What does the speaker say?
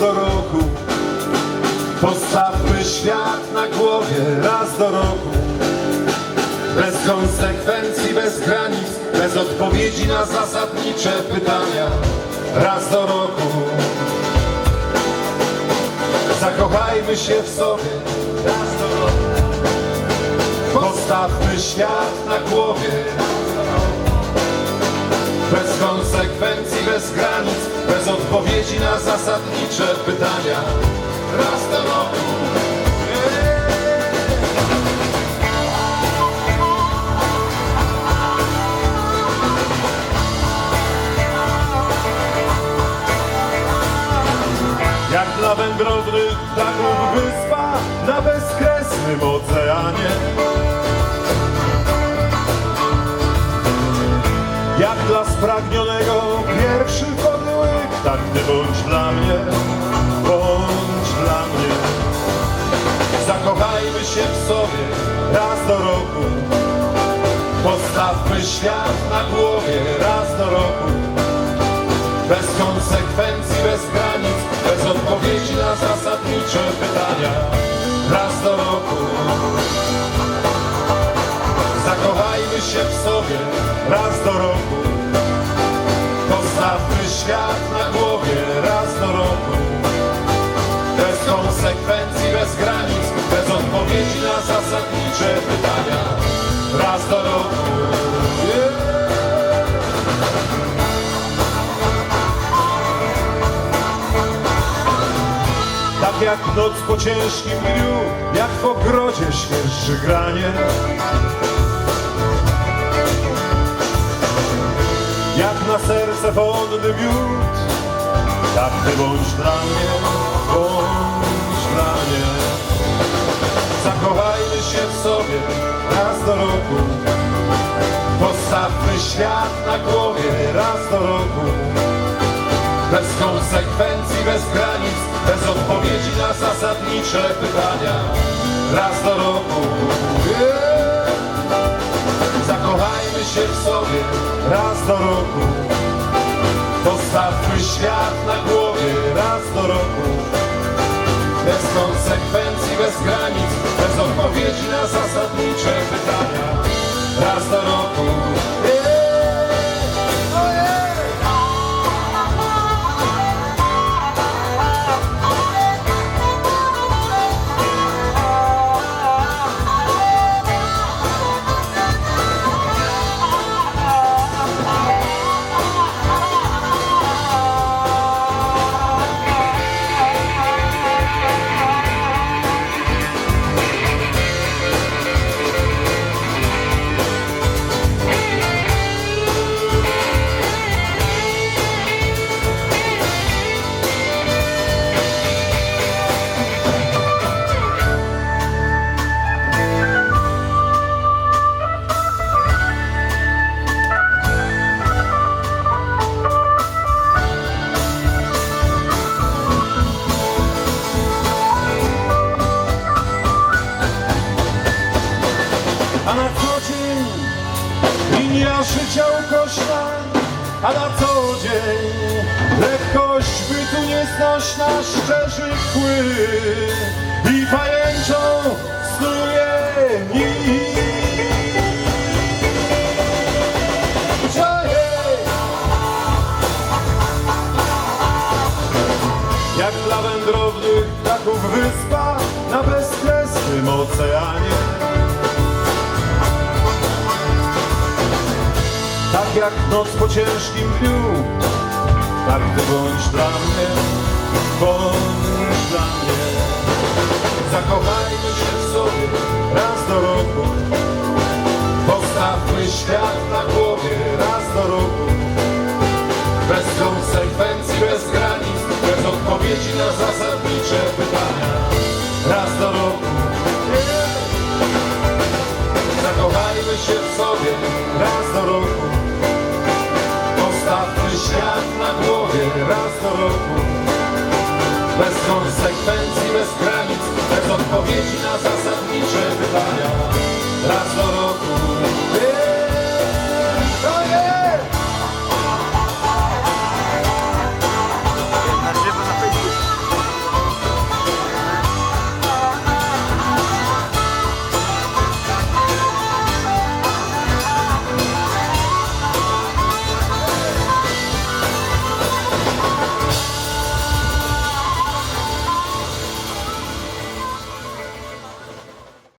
do roku. Postawmy świat na głowie raz do roku. Bez konsekwencji, bez granic, bez odpowiedzi na zasadnicze pytania. Raz do roku. Zakochajmy się w sobie raz do roku. Postawmy świat na głowie zasadnicze pytania. Raz do roku. Jak dla wędrownych ptaków wyspa na bezkresnym oceanie. Tak ty bądź dla mnie, bądź dla mnie. Zakochajmy się w sobie raz do roku. Postawmy świat na głowie raz do roku. Bez konsekwencji, bez granic, bez odpowiedzi na zasadnicze pytania. Raz do roku. Zakochajmy się w sobie raz do roku. Jak noc po ciężkim dniu, jak w ogrodzie świeży granie. Jak na serce wonny miód, tak ty bądź dla mnie, bądź dla mnie. Zakochajmy się w sobie raz do roku, postawmy świat na głowie raz do roku. Bez konsekwencji, bez granic, bez odpowiedzi na zasadnicze pytania. Raz do roku. Yeah. Zakochajmy się w sobie raz do roku. Postawmy świat na głowie raz do roku. Bez konsekwencji, bez granic, bez odpowiedzi na zasadnicze pytania. Raz do roku. Ukośna, a na co dzień lekkość bytu nieznośna, szczerzy kły i pajęczą snuje. Ojej! Jak dla wędrownych ptaków wyspa na bezkresnym oceanie. Jak noc po ciężkim dniu, tak ty bądź dla mnie, bądź dla mnie. Zakochajmy się w sobie raz do roku, postawmy świat na głowie raz do roku. Bez konsekwencji, bez granic, bez odpowiedzi na zasadnicze pytania.